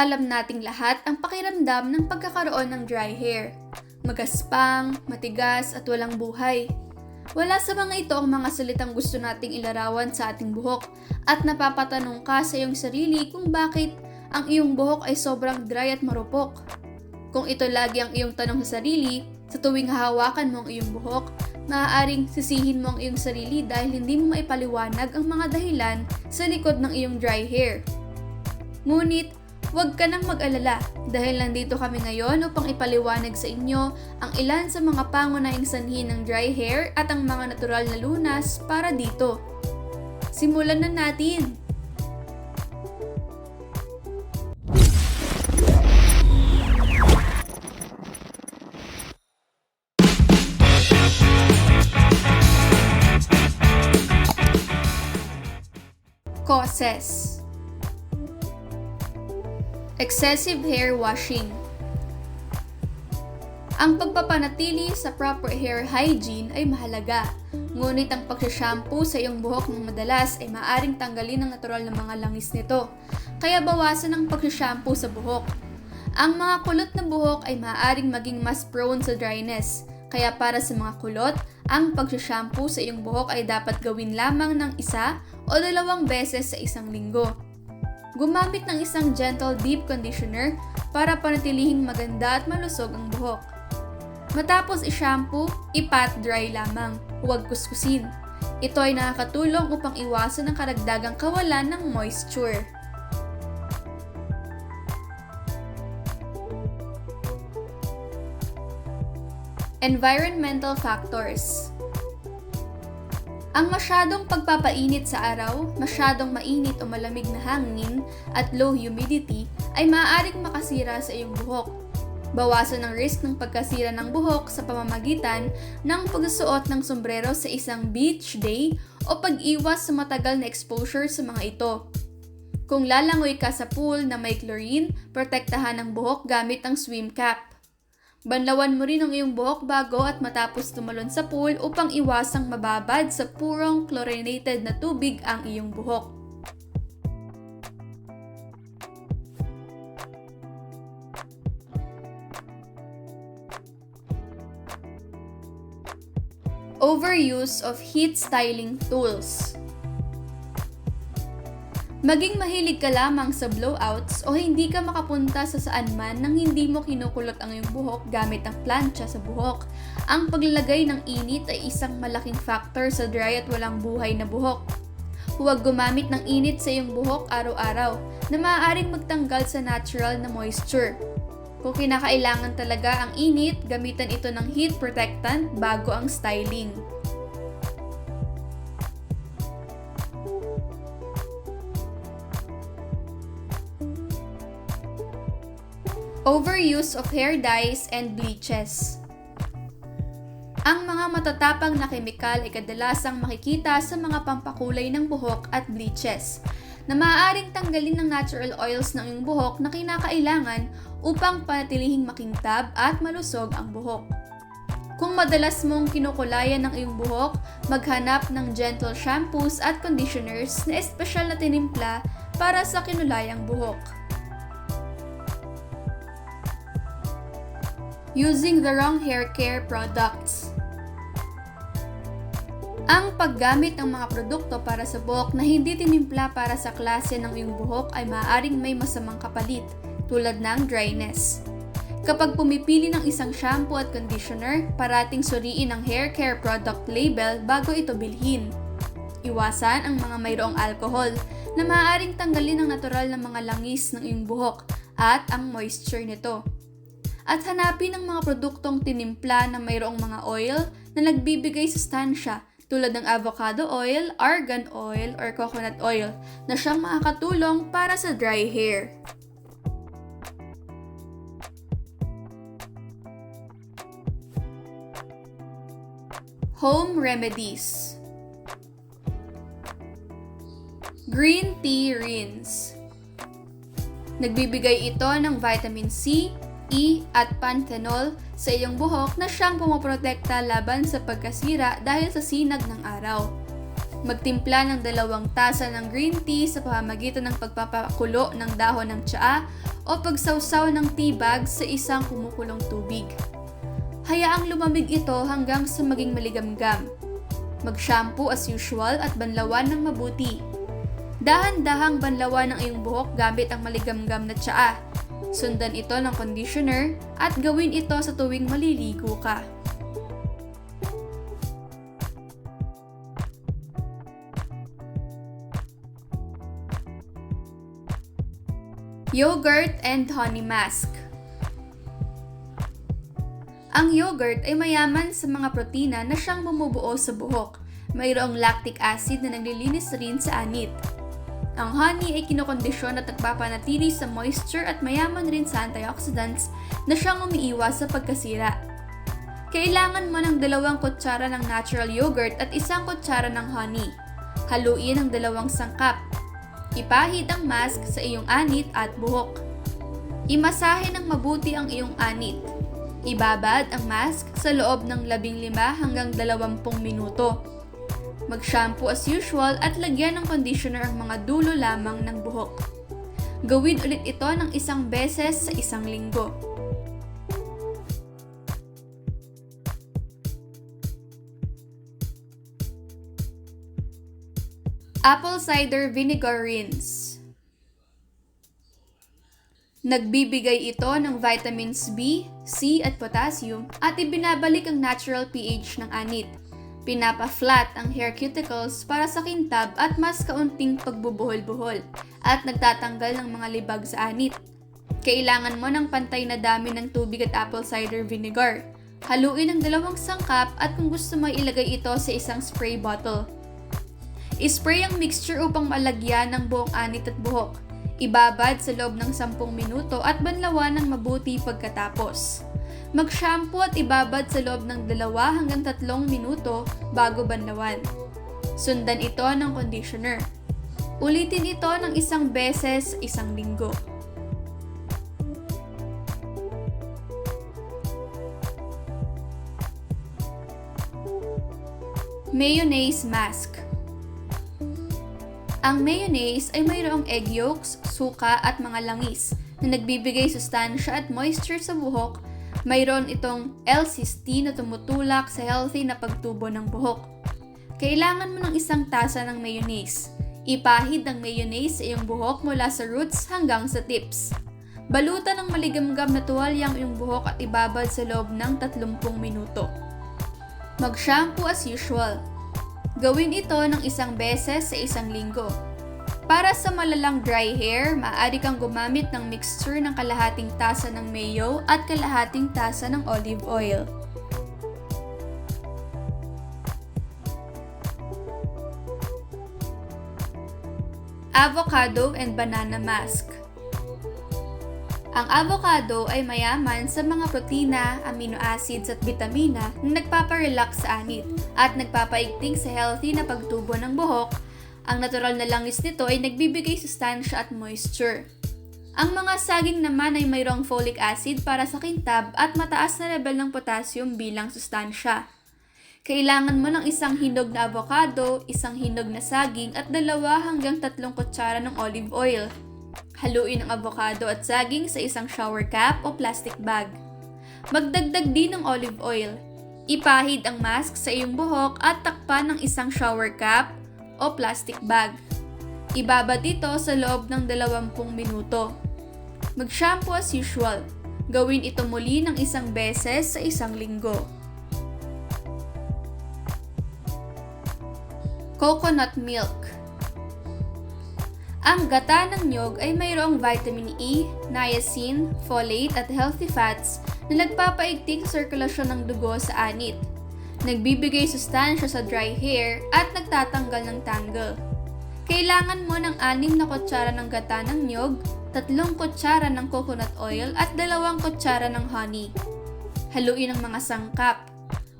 Alam nating lahat ang pakiramdam ng pagkakaroon ng dry hair. Magaspang, matigas at walang buhay. Wala sa mga ito ang mga salitang gusto nating ilarawan sa ating buhok at napapatanong ka sa iyong sarili kung bakit ang iyong buhok ay sobrang dry at marupok. Kung ito lagi ang iyong tanong sa sarili, sa tuwing hahawakan mo ang iyong buhok, maaaring sisihin mo ang iyong sarili dahil hindi mo maipaliwanag ang mga dahilan sa likod ng iyong dry hair. Ngunit, huwag ka nang mag-alala dahil nandito kami ngayon upang ipaliwanag sa inyo ang ilan sa mga pangunahing sanhi ng dry hair at ang mga natural na lunas para dito. Simulan na natin! Causes Excessive hair washing Ang pagpapanatili sa proper hair hygiene ay mahalaga, ngunit ang pagsashampoo sa iyong buhok ng madalas ay maaring tanggalin ang natural na mga langis nito, kaya bawasan ang pagsashampoo sa buhok. Ang mga kulot na buhok ay maaaring maging mas prone sa dryness, kaya para sa mga kulot, ang pagsashampoo sa iyong buhok ay dapat gawin lamang ng isa o dalawang beses sa isang linggo. Gumamit ng isang gentle deep conditioner para panatilihing maganda at malusog ang buhok. Matapos i-shampoo, ipat dry lamang, huwag kuskusin. Ito ay nakakatulong upang iwasan ang karagdagang kawalan ng moisture. Environmental factors ang masyadong pagpapainit sa araw, masyadong mainit o malamig na hangin, at low humidity ay maaaring makasira sa iyong buhok. Bawasan ang risk ng pagkasira ng buhok sa pamamagitan ng pagsusuot ng sombrero sa isang beach day o pag-iwas sa matagal na exposure sa mga ito. Kung lalangoy ka sa pool na may chlorine, protektahan ang buhok gamit ang swim cap. Banlawan mo rin ang iyong buhok bago at matapos tumalon sa pool upang iwasang mababad sa purong chlorinated na tubig ang iyong buhok. Overuse of heat styling tools. Maging mahilig ka lamang sa blowouts o hindi ka makapunta sa saan man nang hindi mo kinukulot ang iyong buhok gamit ang plancha sa buhok. Ang paglalagay ng init ay isang malaking factor sa dry at walang buhay na buhok. Huwag gumamit ng init sa iyong buhok araw-araw na maaaring magtanggal sa natural na moisture. Kung kinakailangan talaga ang init, gamitan ito ng heat protectant bago ang styling. Overuse of hair dyes and bleaches. Ang mga matatapang na kemikal ay kadalasang makikita sa mga pampakulay ng buhok at bleaches na maaaring tanggalin ng natural oils ng iyong buhok na kinakailangan upang panatilihing makintab at malusog ang buhok. Kung madalas mong kinukulayan ng iyong buhok, maghanap ng gentle shampoos at conditioners na espesyal na tinimpla para sa kinulayang buhok. Using the wrong hair care products. Ang paggamit ng mga produkto para sa buhok na hindi tinimpla para sa klase ng iyong buhok ay maaaring may masamang kapalit, tulad ng dryness. Kapag pumipili ng isang shampoo at conditioner, parating suriin ang hair care product label bago ito bilhin. Iwasan ang mga mayroong alcohol na maaaring tanggalin ang natural na mga langis ng iyong buhok at ang moisture nito at hanapin ang mga produktong tinimpla na mayroong mga oil na nagbibigay sustansya tulad ng avocado oil, argan oil, or coconut oil na siyang makakatulong para sa dry hair. Home remedies Green tea rinse Nagbibigay ito ng vitamin C, E at panthenol sa iyong buhok na siyang pumoprotekta laban sa pagkasira dahil sa sinag ng araw. Magtimpla ng dalawang tasa ng green tea sa pamamagitan ng pagpapakulo ng dahon ng tsaa o pagsawsaw ng tea bag sa isang kumukulong tubig. Hayaang lumamig ito hanggang sa maging maligamgam. Mag-shampoo as usual at banlawan ng mabuti. Dahan-dahang banlawan ang iyong buhok gamit ang maligamgam na tsaa. Sundan ito ng conditioner at gawin ito sa tuwing maliligo ka. Yogurt and Honey Mask Ang yogurt ay mayaman sa mga protina na siyang bumubuo sa buhok. Mayroong lactic acid na naglilinis rin sa anit. Ang honey ay kinokondisyon at nagpapanatili sa moisture at mayaman rin sa antioxidants na siyang umiiwas sa pagkasira. Kailangan mo ng dalawang kutsara ng natural yogurt at isang kutsara ng honey. Haluin ang dalawang sangkap Ipahid ang mask sa iyong anit at buhok. Imasahe ng mabuti ang iyong anit. Ibabad ang mask sa loob ng 15 hanggang 20 minuto. Mag-shampoo as usual at lagyan ng conditioner ang mga dulo lamang ng buhok. Gawin ulit ito ng isang beses sa isang linggo. Apple Cider Vinegar Rinse Nagbibigay ito ng vitamins B, C at potassium at ibinabalik ang natural pH ng anit. Pinapa-flat ang hair cuticles para sa kintab at mas kaunting pagbubuhol-buhol at nagtatanggal ng mga libag sa anit. Kailangan mo ng pantay na dami ng tubig at apple cider vinegar. Haluin ang dalawang sangkap at kung gusto mo ilagay ito sa isang spray bottle. Ispray ang mixture upang malagyan ng buong anit at buhok. Ibabad sa loob ng 10 minuto at banlawan ng mabuti pagkatapos. Mag-shampoo at ibabad sa loob ng 2 hanggang 3 minuto bago banlawan. Sundan ito ng conditioner. Ulitin ito ng isang beses isang linggo. Mayonnaise mask. Ang mayonnaise ay mayroong egg yolks, suka at mga langis na nagbibigay sustansya at moisture sa buhok. Mayroon itong L-cysteine na tumutulak sa healthy na pagtubo ng buhok. Kailangan mo ng isang tasa ng mayonnaise. Ipahid ang mayonnaise sa iyong buhok mula sa roots hanggang sa tips. Balutan ng maligamgam na tuwalya ang iyong buhok at ibabad sa loob ng 30 minuto. Mag-shampoo as usual. Gawin ito ng isang beses sa isang linggo. Para sa malalang dry hair, maaari kang gumamit ng mixture ng kalahating tasa ng mayo at kalahating tasa ng olive oil. Avocado and Banana Mask ang avocado ay mayaman sa mga protina, amino acids at vitamina na nagpaparelax sa anit at nagpapaigting sa healthy na pagtubo ng buhok. Ang natural na langis nito ay nagbibigay sustansya at moisture. Ang mga saging naman ay mayroong folic acid para sa kintab at mataas na level ng potassium bilang sustansya. Kailangan mo ng isang hinog na avocado, isang hinog na saging at dalawa hanggang tatlong kutsara ng olive oil Haluin ang avocado at saging sa isang shower cap o plastic bag. Magdagdag din ng olive oil. Ipahid ang mask sa iyong buhok at takpan ng isang shower cap o plastic bag. Ibabad ito sa loob ng 20 minuto. Mag-shampoo as usual. Gawin ito muli ng isang beses sa isang linggo. Coconut milk ang gata ng nyog ay mayroong vitamin E, niacin, folate at healthy fats na nagpapaigting sirkulasyon ng dugo sa anit. Nagbibigay sustansya sa dry hair at nagtatanggal ng tangle. Kailangan mo ng 6 na kutsara ng gata ng nyog, 3 kutsara ng coconut oil at 2 kutsara ng honey. Haluin ang mga sangkap.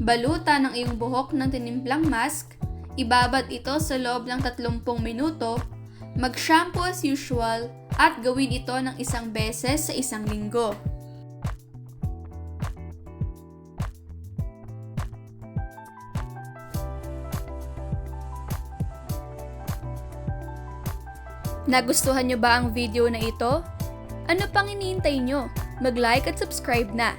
Balutan ang iyong buhok ng tinimplang mask. Ibabad ito sa loob ng 30 minuto Mag-shampoo as usual at gawin ito ng isang beses sa isang linggo. Nagustuhan nyo ba ang video na ito? Ano pang iniintay nyo? Mag-like at subscribe na!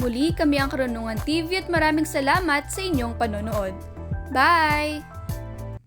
Muli kami ang Karunungan TV at maraming salamat sa inyong panonood. Bye!